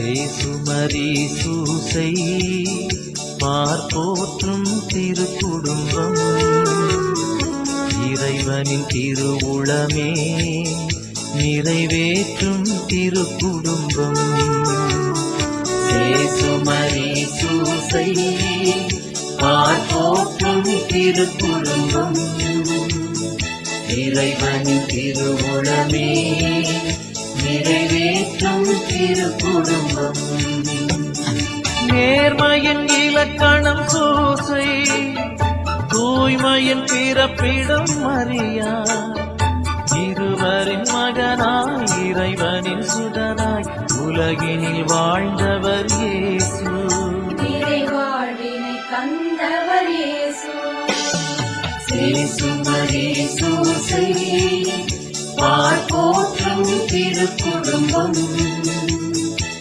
சேசுமரி சூசை பார்ப்போற்றும் திருக்குடும்பம். இறைவனின் திருவுளமே நிறைவேற்றும் திருக்குடும்பம். சேசுமரி சூசை பார்ப்போற்றும் திரு குடும்பம் இறைவனின் திருவுளமே நிறைவேற்றும் திருக்குடும்பம். நேர்மையின் இலக்கணம் சூசை தூய்மையின் பிறப்பிடம் மரியா இருவரின் மகனாய் இறைவனின் சுடனாய் உலகினில் வாழ்ந்தவர் இயேசு. தந்தவர் இயேசு. சேசுமரி சூசை பார்ப்போற்றும் திருக்குடும்பம்